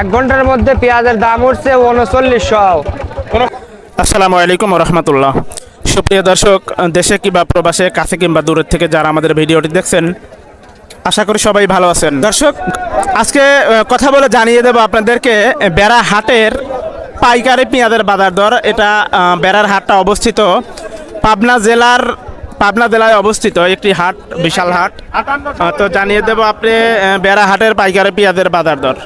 এক ঘণ্টার মধ্যে পেঁয়াজের দাম উঠছে উনচল্লিশশো। আসসালামু আলাইকুম রহমতুল্লাহ। সুপ্রিয় দর্শক, দেশে কিংবা প্রবাসে, কাছে কিংবা দূরের থেকে যারা আমাদের ভিডিওটি দেখছেন, আশা করি সবাই ভালো আছেন। দর্শক, আজকে কথা বলে জানিয়ে দেব আপনাদেরকে, বেড়া হাটের পাইকারি পেঁয়াজের বাজার দর। এটা বেড়ার হাটটা অবস্থিত পাবনা জেলার, পাবনা জেলায় অবস্থিত একটি হাট, বিশাল হাট। তো জানিয়ে দেব আপনি বেড়া হাটের পাইকারি পেঁয়াজের বাজার দর।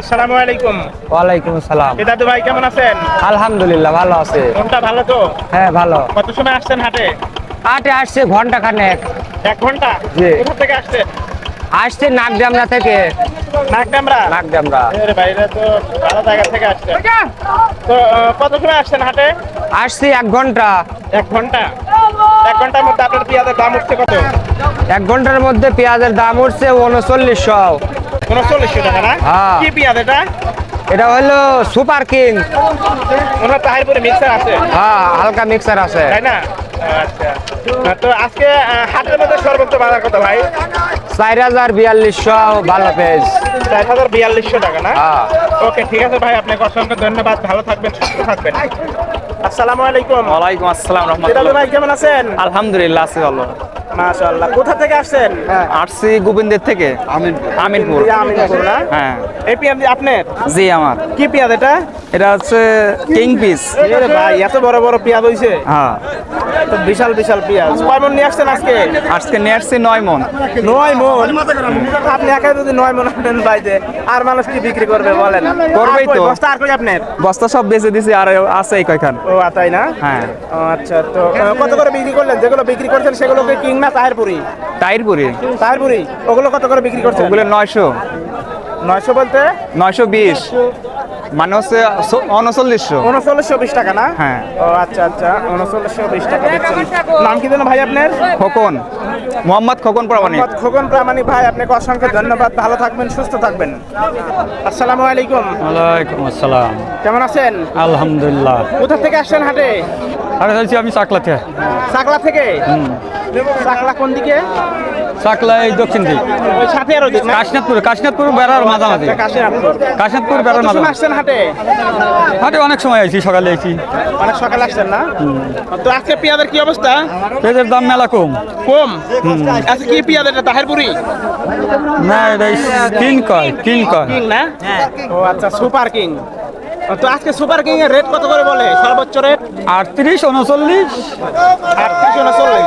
আসসালামু আলাইকুম। ওয়ালাইকুম আসসালাম। এ দাদু ভাই কেমন আছেন? আলহামদুলিল্লাহ ভালো আছে। মনটা ভালো তো? হ্যাঁ ভালো। কত সময় আসছেন হাটে? আটে আসছে ঘণ্টা খানেক। এক ঘণ্টা? জি। কোথা থেকে আসছেন? আসছে নাকডামরা থেকে। নাকডামরা নাকডামরা এর বাইরে তো ভালো জায়গা থেকে আসছেন তো কত সময় আসছেন হাটে? আসছি এক ঘণ্টা। এক ঘণ্টা? এক ঘণ্টার মধ্যে আপনার পেঁয়াজের দাম উঠছে কত? এক ঘণ্টার মধ্যে পেঁয়াজের দাম উঠছে উনচল্লিশশো। উনচল্লিশশো টাকা না? হ্যাঁ। কি পেঁয়াজ এটা? এটা হলো সুপার কিং। ওনার তাহিরপুরে মিক্সার আছে? হ্যাঁ হালকা মিক্সার আছে। তাই না? আচ্ছা। তো আজকে আহ, হাটের মধ্যে সর্বোচ্চ বাজার কত ভাই? চার হাজার বিয়াল্লিশশো ভালো পেজ চার হাজার বিয়াল্লিশশো টাকা না? হ্যাঁ। ওকে ঠিক আছে ভাই আপনাকে অসংখ্য ধন্যবাদ। ভালো থাকবেন সুস্থ থাকবেন। আসসালামু আলাইকুম। ওয়ালাইকুম আসসালাম সিরাজুল ভাই কেমন আছেন? আলহামদুলিল্লাহ আছি ভালো। মাশাআল্লাহ। কোথা থেকে আসছেন? আরসি গোবিন্দের থেকে। আমিনপুর। আমিনপুর। আমিনপুর না? হ্যাঁ। এই পেঁয়াজ আপনার? জি আমার। কি পিয়া এটা? এটা হচ্ছে কিং পিস ভাই এত বড় বড় পেঁয়াজ হইছে? হ্যাঁ। তো বিশাল বিশাল পেঁয়াজ। কয় মন নিয়ে আসছেন আজকে? আজকে নিয়ে আসছি নয় মন। নয় মন? আপনি একা যদি নয় মন আনেন বাইতে আর মানুষ কি বিক্রি করবে বলেন? করবেই তো। বস্তা আর কই আপনার? বস্তা সব বেচে দিছি আর আছে কয়খান। ও তাই না? হ্যাঁ। আচ্ছা তো কত করে বিক্রি করলেন? যেগুলো বিক্রি করছেন সেগুলোকে কিং না তাহেরপুরি? টাইরপুরি তাহেরপুরি? ওগুলো কত করে বিক্রি করছেন? ওগুলো নয়শো। নয়শো বলতে? নয়শো বিশ। মানে হচ্ছে উনচল্লিশশো। উনচল্লিশশো বিশ টাকা না? হ্যাঁ। ও আচ্ছা আচ্ছা উনচল্লিশশো বিশ টাকা নাম কি যেন ভাই আপনার? খোকন। মোহাম্মদ খোকন প্রামাণিক। মোহাম্মদ খোকন প্রামাণিক। ভাই আপনাকে অসংখ্য ধন্যবাদ। ভালো থাকবেন সুস্থ থাকবেন। আসসালামু আলাইকুম। ওয়ালাইকুম আসসালাম। কেমন আছেন? আলহামদুলিল্লাহ। কোথা থেকে আসছেন হাটে? আরে বলছি আমি চাকলাতে চাকলা থেকে? চাকলা কোন দিকে? চাকলা এই দক্ষিণ দিক। কাশনাথপুর কাশনাথপুর বেড়ার মাঝামাঝি। কাশনাথপুর বেড়ার মাঝামাঝি। আসছেন হাটে? হাটে অনেক সময় আইছি সকালে আইছি। অনেক সকালে আসছেন না? তো আজকে পেঁয়াজের কি অবস্থা? পেঁয়াজের দাম মেলা কম। কম? আজকে কি পেঁয়াজ? এটা তাহেরপুরি না এটা কিন কয় কিন কয়। কিং না? ও আচ্ছা সুপার কিং। তো আজকে সুপার কিং এর রেট কত করে বলে? সর্বোচ্চ রেট আটত্রিশ উনচল্লিশ। আটত্রিশ উনচল্লিশ।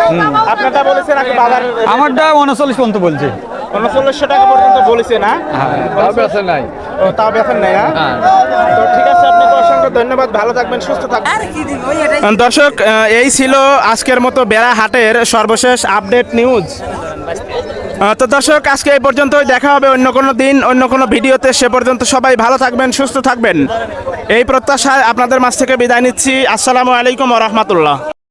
আপনারটা বলেছেন আগে বাজার আমারটা উনচল্লিশ পর্যন্ত বলছে। উনচল্লিশশো টাকা পর্যন্ত বলেছে না? নাই। ও তাও বেতন নেই না তো ঠিক আছে আপনাকে অসংখ্য ধন্যবাদ। ভালো থাকবেন সুস্থ থাকবেন। দর্শক এই ছিল আজকের মতো বেড়া হাটের সর্বশেষ আপডেট নিউজ তো দর্শক, আজকে এই পর্যন্তই। দেখা হবে অন্য কোনো দিন, অন্য কোনো ভিডিওতে। সে পর্যন্ত সবাই ভালো থাকবেন, সুস্থ থাকবেন। এই প্রত্যাশায় আপনাদের মাছ থেকে বিদায় নিচ্ছি। আসসালামু আলাইকুম রহমতুল্লাহ।